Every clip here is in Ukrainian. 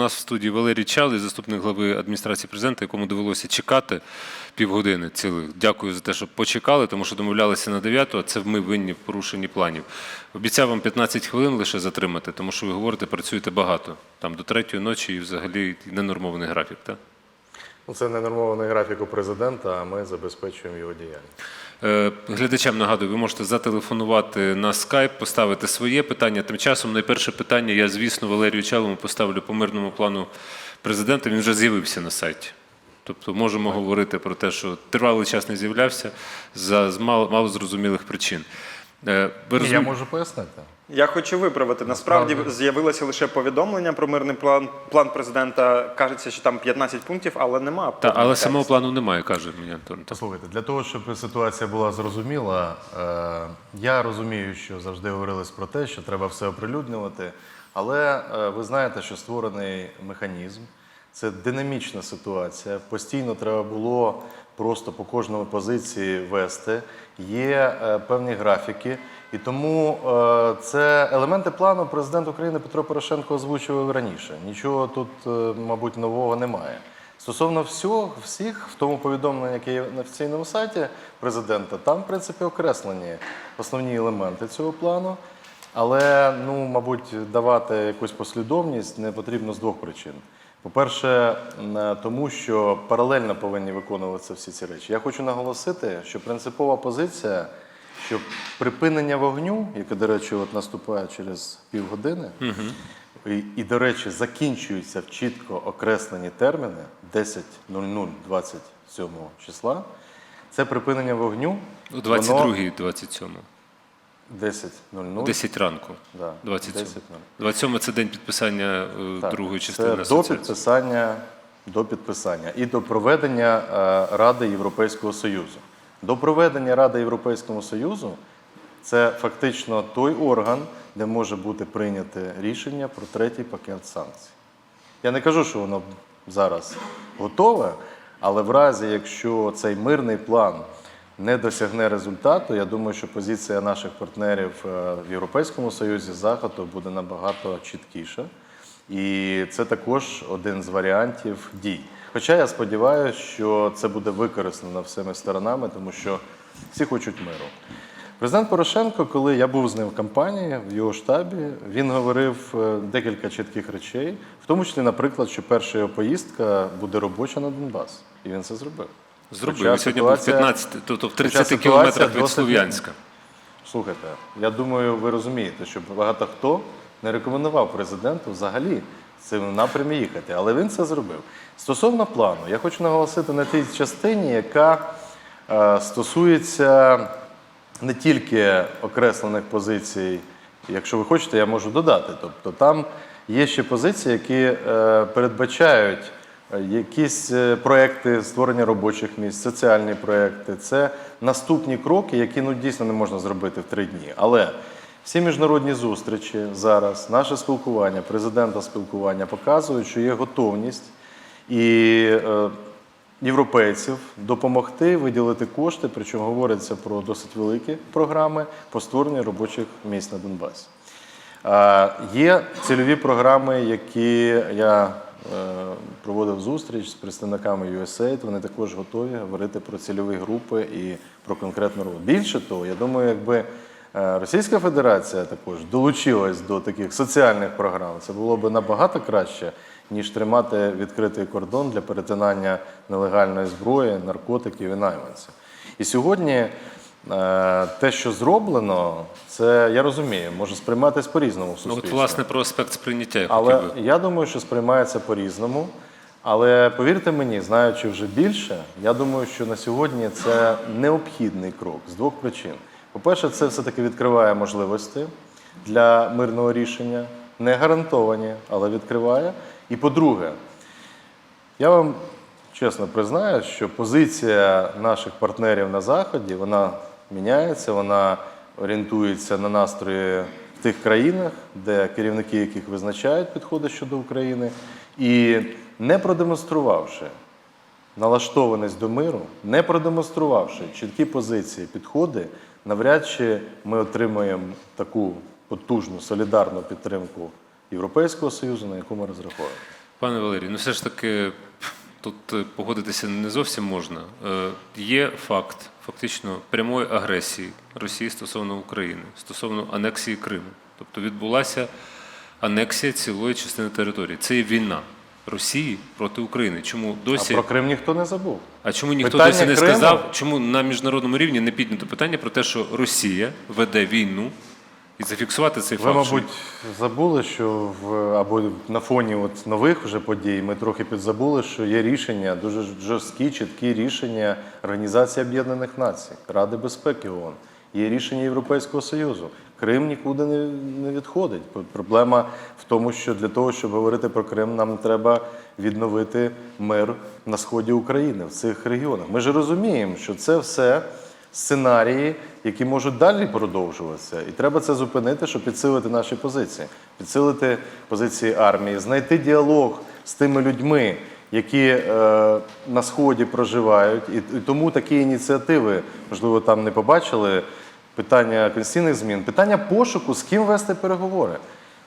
нас в студії Валерій Чалий, заступник глави адміністрації президента, якому довелося чекати півгодини цілих. Дякую за те, що почекали, тому що домовлялися на 9, а це ми винні в порушенні планів. Обіцяв вам 15 хвилин лише затримати, тому що ви говорите, працюєте багато. Там до третьої ночі і взагалі ненормований графік. Так? Ну, Це ненормований графік у президента, а ми забезпечуємо його діяльність. Е, Глядачам нагадую, ви можете зателефонувати на скайп, поставити своє питання. Тим часом найперше питання я, звісно, Валерію Чалому поставлю по мирному плану президента. Він вже з'явився на сайті. Тобто можемо говорити про те, що тривалий час не з'являвся за мало, мало зрозумілих причин. Е, Ви Ні, розум- Я можу пояснити. Я хочу виправити. Насправді з'явилося лише повідомлення про мирний план. План президента кажеться, що там 15 пунктів, але нема. Та, але самого плану немає, каже мені Антон. Послухайте, для того, щоб ситуація була зрозуміла, е, я розумію, що завжди говорилось про те, що треба все оприлюднювати. Але е, ви знаєте, що створений механізм, це динамічна ситуація. Постійно треба було просто по кожному позиції вести. Є е, певні графіки. І тому е, це елементи плану президент України Петро Порошенко озвучував раніше. Нічого тут, е, мабуть, нового немає. Стосовно всього, всіх, в тому повідомленні, яке є на офіційному сайті президента, там, в принципі, окреслені основні елементи цього плану. Але, ну, мабуть, давати якусь послідовність не потрібно з двох причин. По-перше, м, тому що паралельно повинні виконуватися всі ці речі. Я хочу наголосити, що принципова позиція, що припинення вогню, яке, до речі, от наступає через півгодини, і, і, до речі, закінчуються в чітко окреслені терміни 10.00.27 числа. Це припинення вогню. У воно 22-й, 27 10.00. 10 ранку. Да, 27. 10.00. 27 це день підписання е, Так, другої це частини до асоціації. підписання, до підписання і до проведення е, Ради Європейського Союзу. До проведення Ради Європейського Союзу це фактично той орган, де може бути прийняте рішення про третій пакет санкцій. Я не кажу, що воно зараз готове, але в разі, якщо цей мирний план не досягне результату, я думаю, що позиція наших партнерів е, в Європейському Союзі Заходу буде набагато чіткіша. І це також один з варіантів дій. Хоча я сподіваюся, що це буде використано всіми сторонами, тому що всі хочуть миру. Президент Порошенко, коли я був з ним в кампанії, в його штабі, він говорив е, декілька чітких речей, в тому числі, наприклад, що перша його поїздка буде робоча на Донбас. І він це зробив. Зробив. Хоча сьогодні був в ситуація- 15, тобто в 30 ситуація кілометрах від досить- Слов'янська. Слухайте, я думаю, ви розумієте, що багато хто не рекомендував президенту взагалі в цьому напрямі їхати, але він це зробив. Стосовно плану, я хочу наголосити на тій частині, яка е, стосується не тільки окреслених позицій. Якщо ви хочете, я можу додати. Тобто там є ще позиції, які е, передбачають якісь е, проекти створення робочих місць, соціальні проекти. Це наступні кроки, які ну дійсно не можна зробити в три дні. Але всі міжнародні зустрічі зараз, наше спілкування, президента спілкування показують, що є готовність і е, європейців допомогти виділити кошти, причому говориться про досить великі програми по створенню робочих місць на Донбасі. Е, Є цільові програми, які я проводив зустріч з представниками USAID. Вони також готові говорити про цільові групи і про конкретну роботу. Більше того, я думаю, якби е, Російська Федерація також долучилась до таких соціальних програм, це було б набагато краще, ніж тримати відкритий кордон для перетинання нелегальної зброї, наркотиків і найманців. І сьогодні Е, Те, що зроблено, це я розумію, може сприйматись по-різному в Ну, от, власне, про аспект сприйняття я Але хотів би. я думаю, що сприймається по-різному. Але повірте мені, знаючи вже більше, я думаю, що на сьогодні це необхідний крок з двох причин. По-перше, це все-таки відкриває можливості для мирного рішення, не гарантовані, але відкриває. І по-друге, я вам чесно признаю, що позиція наших партнерів на Заході вона міняється, вона орієнтується на настрої в тих країнах, де керівники яких визначають підходи щодо України, і не продемонструвавши налаштованість до миру, не продемонструвавши чіткі позиції, підходи, навряд чи ми отримаємо таку потужну солідарну підтримку Європейського Союзу, на яку ми розраховуємо. Пане Валерію, ну все ж таки тут е, погодитися не зовсім можна. Е, Є факт фактично прямої агресії Росії стосовно України, стосовно анексії Криму. Тобто відбулася анексія цілої частини території. Це є війна Росії проти України. Чому А досі про Крим ніхто не забув. а чому ніхто Питання досі не Криму? сказав, чому на міжнародному рівні не піднято питання про те, що Росія веде війну і зафіксувати цей Ви, факт? що- мабуть, забули, що в або на фоні от нових вже подій ми трохи підзабули, що є рішення, дуже жорсткі, чіткі рішення Організації Об'єднаних Націй, Ради безпеки ООН. Є рішення Європейського Союзу. Крим нікуди не, не відходить. Проблема в тому, що для того, щоб говорити про Крим, нам треба відновити мир на сході України в цих регіонах. Ми ж розуміємо, що це все сценарії, які можуть далі продовжуватися. І треба це зупинити, щоб підсилити наші позиції, підсилити позиції армії, знайти діалог з тими людьми, які е, на сході проживають. І, і тому такі ініціативи, можливо, там не побачили питання конституційних змін, питання пошуку, з ким вести переговори.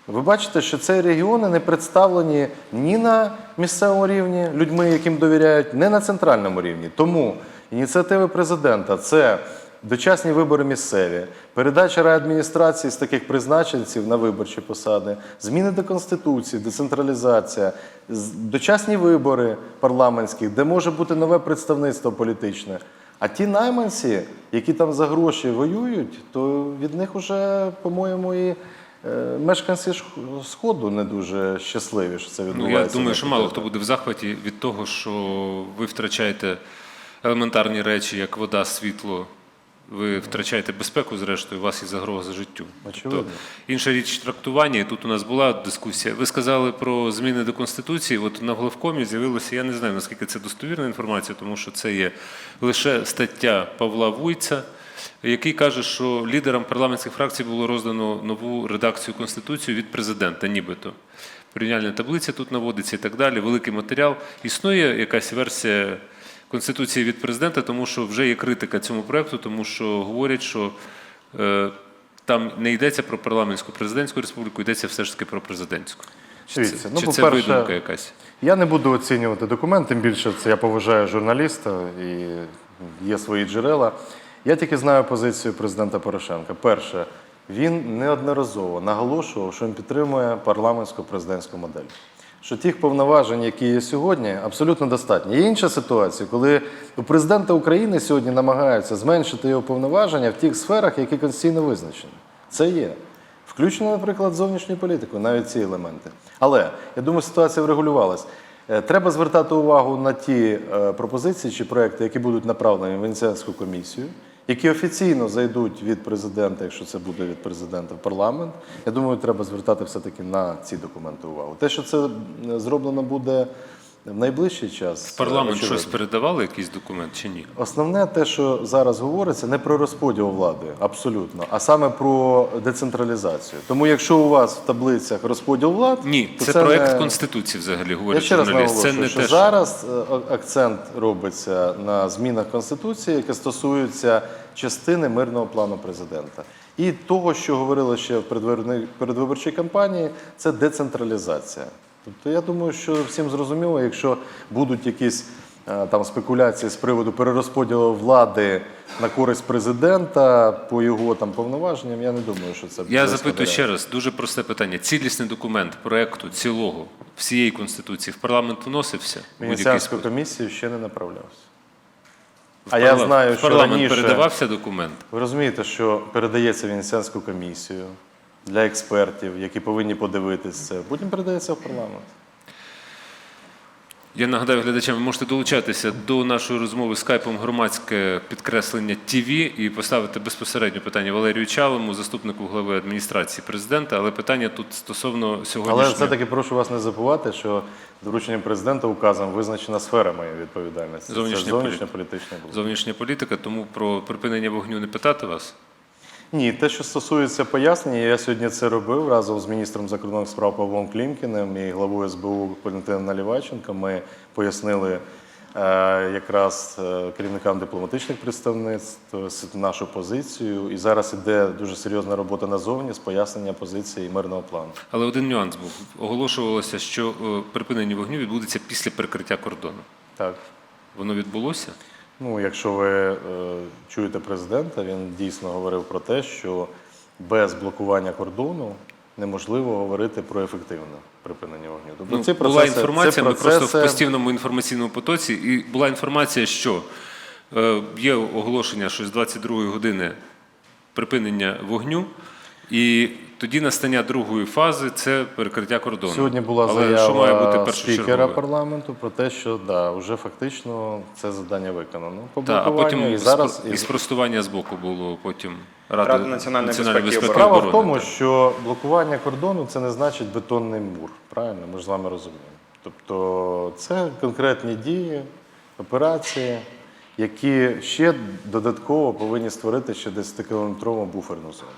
Ви бачите, що ці регіони не представлені ні на місцевому рівні людьми, яким довіряють, ні на центральному рівні. Тому ініціативи президента це дочасні вибори місцеві, передача райадміністрації з таких призначенців на виборчі посади, зміни до конституції, децентралізація, дочасні вибори парламентські, де може бути нове представництво політичне. А ті найманці, які там за гроші воюють, то від них вже, по-моєму, і е, мешканці Сходу не дуже щасливі, що це Ну, я думаю, що мало хто буде в захваті від того, що ви втрачаєте елементарні речі, як вода, світло. Ви втрачаєте безпеку, зрештою, у вас є загроза життю. Очевидно. інша річ трактування, і тут у нас була дискусія. Ви сказали про зміни до Конституції. От на главкомі з'явилося, я не знаю, наскільки це достовірна інформація, тому що це є лише стаття Павла Вуйца, який каже, що лідерам парламентських фракцій було роздано нову редакцію Конституції від президента, нібито. Порівняльна таблиця тут наводиться і так далі, великий матеріал. Існує якась версія Конституції від президента, тому що вже є критика цьому проекту, тому що говорять, що е, там не йдеться про парламентську президентську республіку, йдеться все ж таки про президентську. Чи Дивіться, це, ну, чи це видумка якась? Я не буду оцінювати документ, тим більше це я поважаю журналіста і є свої джерела. Я тільки знаю позицію президента Порошенка. Перше, він неодноразово наголошував, що він підтримує парламентську президентську модель. Що тих повноважень, які є сьогодні, абсолютно достатньо. Є інша ситуація, коли у президента України сьогодні намагаються зменшити його повноваження в тих сферах, які конституційно визначені. Це є. Включено, наприклад, зовнішню політику, навіть ці елементи. Але я думаю, ситуація врегулювалась. Е, Треба звертати увагу на ті е, пропозиції чи проекти, які будуть направлені в Венеціанську комісію, які офіційно зайдуть від президента, якщо це буде від президента в парламент. Я думаю, треба звертати все-таки на ці документи увагу. Те, що це зроблено буде в найближчий час. В парламент очевидно. щось передавали, якийсь документ чи ні? Основне те, що зараз говориться, не про розподіл влади, абсолютно, а саме про децентралізацію. Тому, якщо у вас в таблицях розподіл влад, Ні, то це, проект не... Конституції взагалі Я ще раз журналіст. Це не що те, що зараз е, акцент робиться на змінах Конституції, які стосуються частини мирного плану президента. І того, що говорили ще в передвиборчій кампанії, це децентралізація. Тобто я думаю, що всім зрозуміло, якщо будуть якісь е, там спекуляції з приводу перерозподілу влади на користь президента по його там повноваженням, я не думаю, що це буде. Я запитую ще раз, дуже просте питання. Цілісний документ проекту цілого всієї Конституції в парламент вносився? Венеціанську комісію ще не направлявся. В А я знаю, що парламент раніше передавався документ. ви розумієте, що передається Венеціанську комісію для експертів, які повинні подивитись це. Потім передається в парламент. Я нагадаю глядачам, ви можете долучатися до нашої розмови скайпом громадське підкреслення ТВ і поставити безпосередньо питання Валерію Чалому, заступнику глави адміністрації президента. Але питання тут стосовно Але все-таки прошу вас не забувати, що дорученням президента указом визначена сфера моєї відповідальності. Зовнішня це зовнішня політична блок. зовнішня політика, тому про припинення вогню не питати вас. Ні, те, що стосується пояснення, я сьогодні це робив разом з міністром закордонних справ Павлом Клімкіним і главою СБУ Валентином Наліваченко. Ми пояснили е, якраз е, керівникам дипломатичних представництв нашу позицію. І зараз іде дуже серйозна робота назовні з пояснення позиції мирного плану. Але один нюанс був. Оголошувалося, що е, припинення вогню відбудеться після перекриття кордону. Так. Воно відбулося? Ну, якщо ви е, чуєте президента, він дійсно говорив про те, що без блокування кордону неможливо говорити про ефективне припинення вогню. Тобто Ну, ці була інформація, ці ми просто в постійному інформаційному потоці, і була інформація, що е, є оголошення, що з 22-ї години припинення вогню, і тоді настання другої фази це перекриття кордону. Сьогодні була Але заява що має бути спікера парламенту про те, що да, вже фактично це завдання виконано. По а потім і зараз і спростування з боку було потім Ради, Ради національної безпеки безпеки Справа оборони. в тому, так. що блокування кордону це не значить бетонний мур. Правильно, ми ж з вами розуміємо. Тобто це конкретні дії, операції, які ще додатково повинні створити ще 10-кілометрову буферну зону.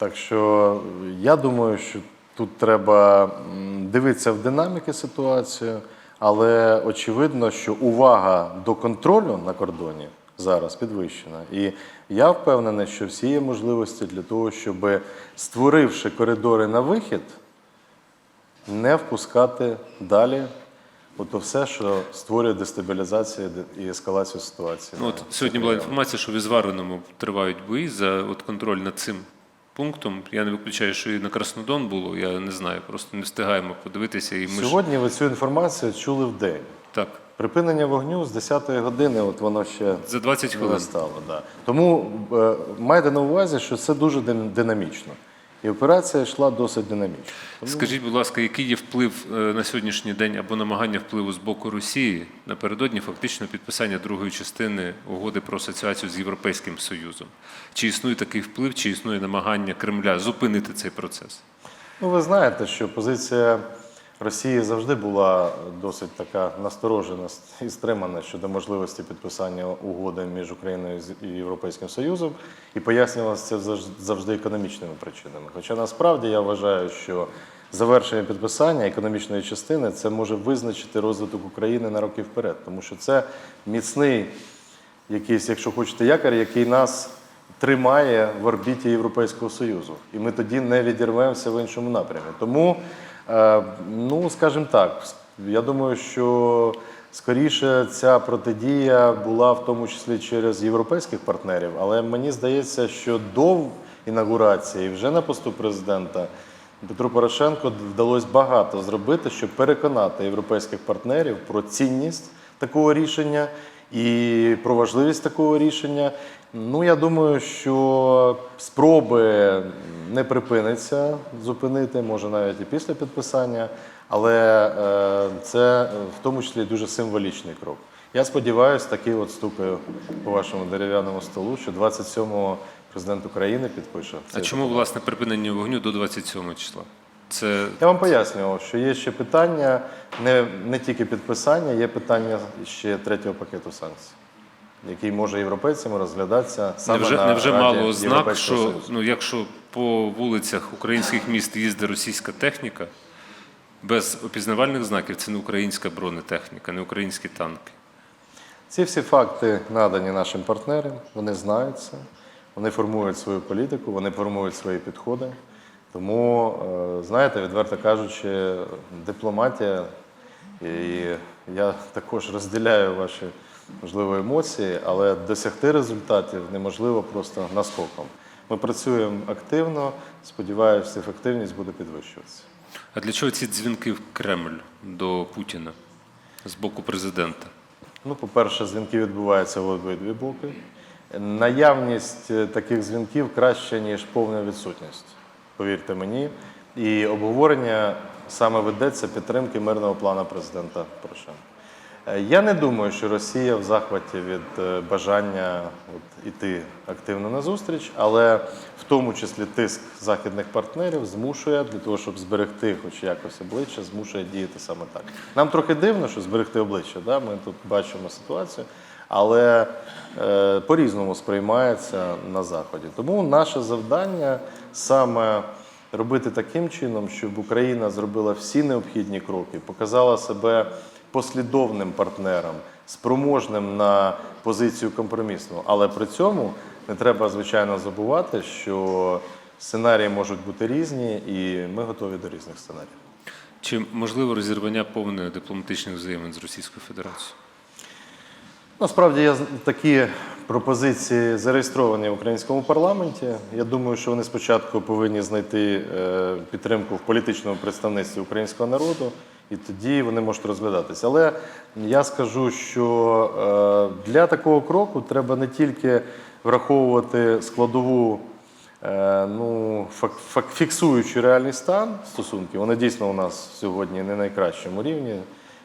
Так що я думаю, що тут треба дивитися в динаміки ситуацію, але очевидно, що увага до контролю на кордоні зараз підвищена. І я впевнений, що всі є можливості для того, щоб створивши коридори на вихід, не впускати далі. Ото все, що створює дестабілізацію і ескалацію ситуації. Ну, от сьогодні була інформація, що в Ізвареному тривають бої за от контроль над цим пунктом. Я не виключаю, що і на Краснодон було. Я не знаю, просто не встигаємо подивитися. І ми ж Сьогодні ви цю інформацію чули в день. так Припинення вогню з 10-ї години, от воно ще за 20 не хвилин. стало. Да. Тому е, майте на увазі, що це дуже дин- динамічно. І операція йшла досить динамічно. Тому Скажіть, будь ласка, який є вплив е, на сьогоднішній день або намагання впливу з боку Росії напередодні фактично підписання другої частини угоди про асоціацію з Європейським Союзом? Чи існує такий вплив, чи існує намагання Кремля зупинити цей процес? Ну, ви знаєте, що позиція Росії завжди була досить така насторожена і стримана щодо можливості підписання угоди між Україною і Європейським Союзом, і пояснювалося це завж- завжди економічними причинами. Хоча насправді я вважаю, що завершення підписання економічної частини це може визначити розвиток України на роки вперед, тому що це міцний якийсь, якщо хочете, якор, який нас тримає в орбіті Європейського Союзу. І ми тоді не відірвемося в іншому напрямі. Тому, ну, скажімо так, я думаю, що скоріше ця протидія була в тому числі через європейських партнерів, але мені здається, що до інаугурації, вже на посту президента, Петру Порошенко вдалося багато зробити, щоб переконати європейських партнерів про цінність такого рішення і про важливість такого рішення. Ну, я думаю, що спроби не припиниться зупинити, може навіть і після підписання, але е, це в тому числі дуже символічний крок. Я сподіваюся, такий от стукаю по вашому дерев'яному столу, що 27-го президент України підпише. А чому власне припинення вогню до 27 числа? Це я вам пояснював, що є ще питання не, не тільки підписання, є питання ще третього пакету санкцій, який може європейцями розглядатися саме невже, на невже Раді мало ознак, що Союзу. ну, якщо по вулицях українських міст їздить російська техніка, без опізнавальних знаків це не українська бронетехніка, не українські танки. Ці всі факти надані нашим партнерам, вони знають це, вони формують свою політику, вони формують свої підходи. Тому, е, знаєте, відверто кажучи, дипломатія, і я також розділяю ваші можливо емоції, але досягти результатів неможливо просто наскоком. Ми працюємо активно, сподіваюся, ефективність буде підвищуватися. А для чого ці дзвінки в Кремль до Путіна з боку президента? Ну, по-перше, дзвінки відбуваються в обидві боки. Наявність е, таких дзвінків краще, ніж повна відсутність, повірте мені. І обговорення саме ведеться підтримки мирного плану президента Порошенка. Е, Я не думаю, що Росія в захваті від е, бажання от, іти активно на зустріч, але в тому числі тиск західних партнерів змушує для того, щоб зберегти хоч якось обличчя, змушує діяти саме так. Нам трохи дивно, що зберегти обличчя. Да? Ми тут бачимо ситуацію, але по-різному сприймається на заході. Тому наше завдання саме робити таким чином, щоб Україна зробила всі необхідні кроки, показала себе послідовним партнером, спроможним на позицію компромісну. Але при цьому не треба, звичайно, забувати, що сценарії можуть бути різні, і ми готові до різних сценаріїв. Чи можливо розірвання повне дипломатичних взаємин з Російською Федерацією? Насправді я такі пропозиції зареєстровані в українському парламенті. Я думаю, що вони спочатку повинні знайти е, підтримку в політичному представництві українського народу, і тоді вони можуть розглядатися. Але я скажу, що е, для такого кроку треба не тільки враховувати складову. е, Ну, фіксуючи реальний стан стосунків, вони дійсно у нас сьогодні не на найкращому рівні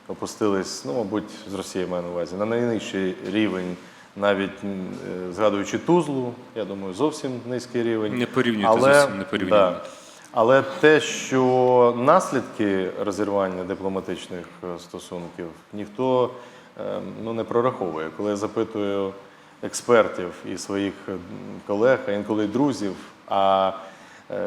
опустились, ну, мабуть, з Росією маю на увазі, на найнижчий рівень, навіть е, згадуючи Тузлу, я думаю, зовсім низький рівень. Не порівнюйте, зовсім не порівнюйте. Да. Але те, що наслідки розірвання дипломатичних е, стосунків ніхто е, ну, не прораховує. Коли я запитую експертів і своїх колег, а інколи друзів, а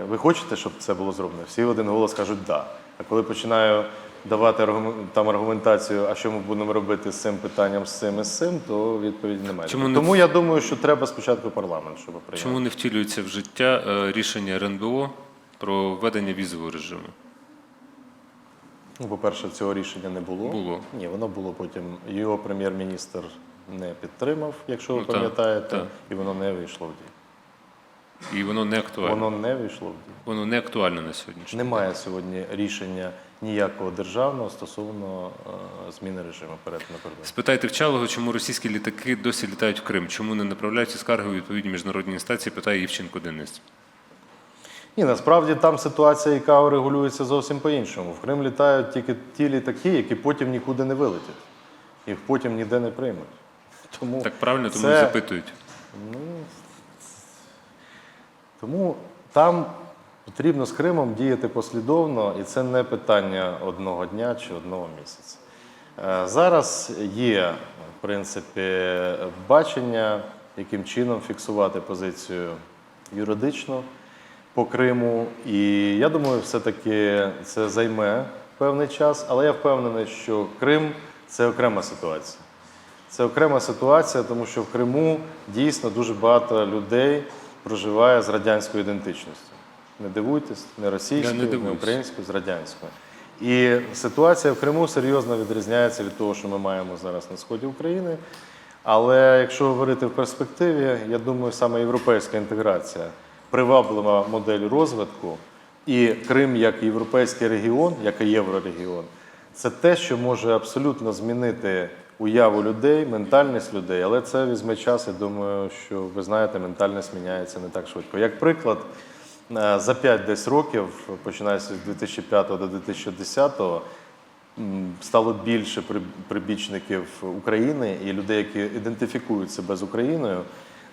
ви хочете, щоб це було зроблено? Всі в один голос кажуть да. А коли починаю давати там аргументацію, а що ми будемо робити з цим питанням, з цим і з цим, то відповіді немає. Чому не Тому я думаю, що треба спочатку парламент, щоб прийняти. Чому не втілюється в життя е, рішення РНБО про введення візового режиму? Ну, по-перше, цього рішення не було. Було. Ні, воно було потім. Його прем'єр-міністр не підтримав, якщо ви Ну, пам'ятаєте, так. і воно не вийшло в дію. І воно не актуальне. Воно не вийшло в дію. Воно не актуальне на сьогоднішній день. Немає сьогодні рішення ніякого державного стосовно е, зміни режиму перетину кордону. Спитайте вчалого, чому російські літаки досі літають в Крим? Чому не направляються скарги у відповідні міжнародні інстанції? Питає Євченко Денис. Ні, насправді там ситуація, яка регулюється зовсім по-іншому. В Крим літають тільки ті літаки, які потім нікуди не вилетять. Їх потім ніде не приймуть. Тому Так правильно, тому це- запитують. Тому там потрібно з Кримом діяти послідовно, і це не питання одного дня чи одного місяця. Е, Зараз є, в принципі, бачення, яким чином фіксувати позицію юридично по Криму. І я думаю, все-таки це займе певний час, але я впевнений, що Крим це окрема ситуація. Це окрема ситуація, тому що в Криму дійсно дуже багато людей проживає з радянською ідентичністю. Не дивуйтесь, не російською, не не, українською, з радянською. І ситуація в Криму серйозно відрізняється від того, що ми маємо зараз на сході України. Але якщо говорити в перспективі, я думаю, саме європейська інтеграція, приваблива модель розвитку, і Крим як європейський регіон, як і єврорегіон, це те, що може абсолютно змінити уяву людей, ментальність людей, але це візьме час. Я думаю, що ви знаєте, ментальність міняється не так швидко. Як приклад, за 5 десь років, починаючи з 2005 до 2010, м, стало більше прибічників України і людей, які ідентифікують себе з Україною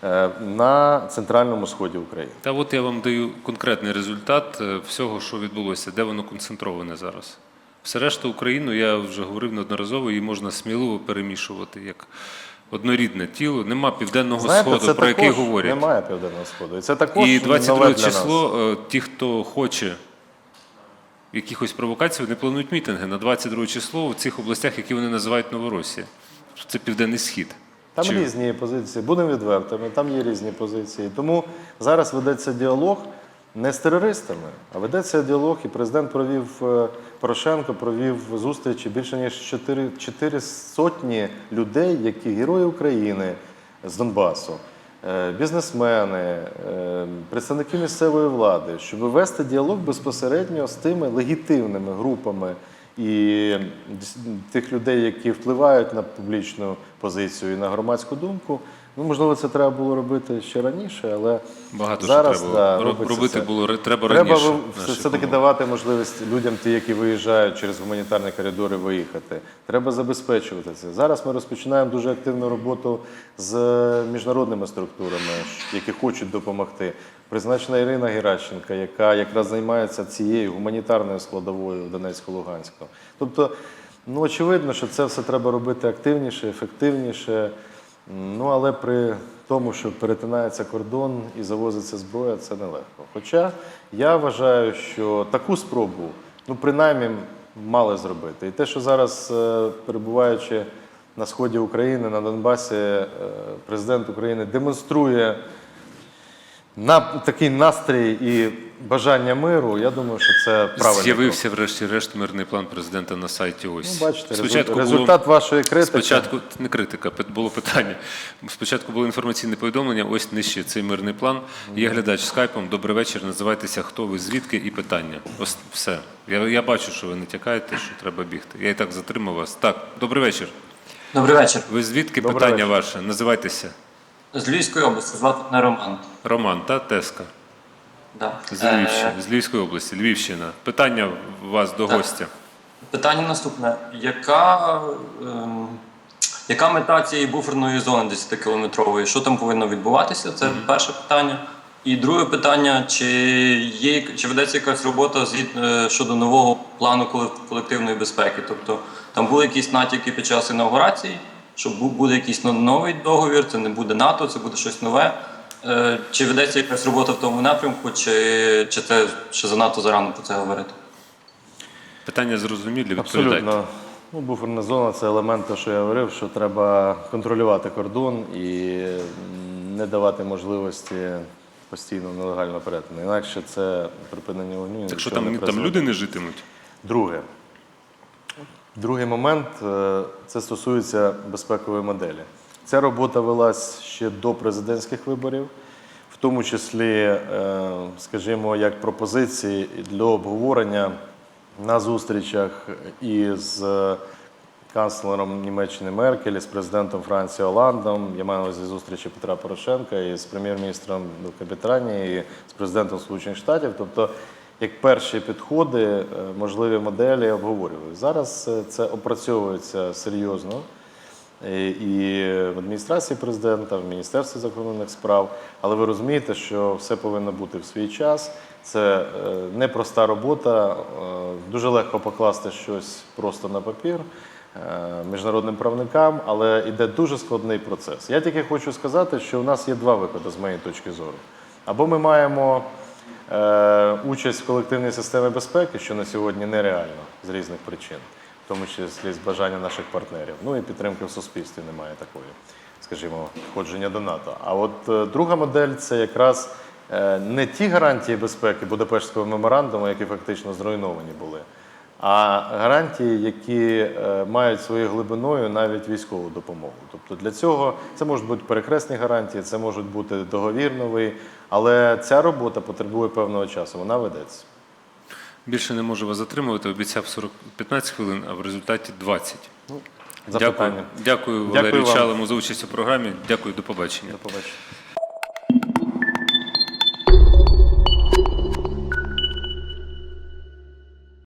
е, на центральному сході України. Та от я вам даю конкретний результат е, всього, що відбулося, де воно концентроване зараз. Все решту Україну, я вже говорив неодноразово, її можна сміливо перемішувати як однорідне тіло. Нема південного сходу, про також який говорять. немає південного сходу. І це також І нове 22 для нас. число, е, ті, хто хоче якихось провокацій, вони планують мітинги на 22 число в цих областях, які вони називають Новоросія. Це Південний Схід. Там Чи- різні позиції, будемо відвертими, там є різні позиції. Тому зараз ведеться діалог не з терористами, а ведеться діалог, і президент провів е, Порошенко провів зустрічі більше ніж 4, 4 сотні людей, які герої України з Донбасу, е, бізнесмени, е, представники місцевої влади, щоб вести діалог безпосередньо з тими легітимними групами і тих людей, які впливають на публічну позицію і на громадську думку. Ну, можливо, це треба було робити ще раніше, але Багато зараз що да, треба ро- робити це. було треба Треба раніше. наших все-таки давати можливість людям, ті, які виїжджають через гуманітарні коридори, виїхати. Треба забезпечувати це. Зараз ми розпочинаємо дуже активну роботу з міжнародними структурами, які хочуть допомогти. Призначена Ірина Геращенка, яка якраз займається цією гуманітарною складовою Донецько-Луганського. Тобто, ну очевидно, що це все треба робити активніше, ефективніше. Ну, але при тому, що перетинається кордон і завозиться зброя, це нелегко. Хоча я вважаю, що таку спробу, ну принаймні мали зробити. І те, що зараз, е, перебуваючи на сході України, на Донбасі, е, президент України демонструє на такий настрій і бажання миру, я думаю, що це правильно. З'явився врешті-решт мирний план президента на сайті. Ось Ну, бачите, Спочатку результат, було- вашої критики. Спочатку не критика, було питання. Спочатку було інформаційне повідомлення. Ось нижче цей мирний план. Є глядач скайпом. Добрий вечір. Називайтеся хто ви, звідки і питання. Ось все. Я, я бачу, що ви натякаєте, що треба бігти. Я і так затримав вас. Так, добрий вечір. Добрий вечір. Ви звідки Добрий питання вечір. ваше? Називайтеся. З Львівської області, звати мене Роман. Роман та Теска Да. з Львівщини, Е, з Львівської області, Львівщина. Питання у вас до Так. гостя. питання наступне. Яка, ем, яка мета цієї буферної зони 10-кілометрової? Що там повинно відбуватися? Це перше питання. І друге питання: чи є чи ведеться якась робота згід- е, щодо нового плану колективної безпеки? Тобто там були якісь натяки під час інаугурації, що буде якийсь новий договір, це не буде НАТО, це буде щось нове. Е, Чи ведеться якась робота в тому напрямку, чи, чи це ще занадто зарано про це говорити? Питання зрозумілі, відповідайте. Абсолютно. Ну, буферна зона це елемент, того, що я говорив, що треба контролювати кордон і не давати можливості постійно нелегально перетину. Інакше це припинення вогню. Так що там, там люди не житимуть? Друге. Другий момент е, це стосується безпекової моделі. Ця робота велась ще до президентських виборів, в тому числі, е, скажімо, як пропозиції для обговорення на зустрічах із канцлером Німеччини Меркель, з президентом Франції Оландом. Я маю увазі зустрічі Петра Порошенка і з прем'єр-міністром Великобританії, і з президентом Сполучених Штатів. Тобто, як перші підходи, е, можливі моделі обговорювали. Зараз е, це опрацьовується серйозно. Е, І в адміністрації президента, в Міністерстві закордонних справ. Але ви розумієте, що все повинно бути в свій час. Це непроста робота. Дуже легко покласти щось просто на папір міжнародним правникам, але йде дуже складний процес. Я тільки хочу сказати, що у нас є два виходи з моєї точки зору. Або ми маємо участь в колективній системі безпеки, що на сьогодні нереально з різних причин, в тому числі з бажання наших партнерів. Ну і підтримки в суспільстві немає такої, скажімо, входження до НАТО. А от е, друга модель це якраз е, не ті гарантії безпеки Будапештського меморандуму, які фактично зруйновані були. А гарантії, які е, мають своєю глибиною навіть військову допомогу. Тобто для цього це можуть бути перекресні гарантії, це можуть бути договір новий, але ця робота потребує певного часу. Вона ведеться. Більше не можу вас затримувати. Обіцяв 40, 15 хвилин, а в результаті 20. Дякую, дякую Дякую Валерію. Чалому за участь у програмі. Дякую, до побачення. До побачення.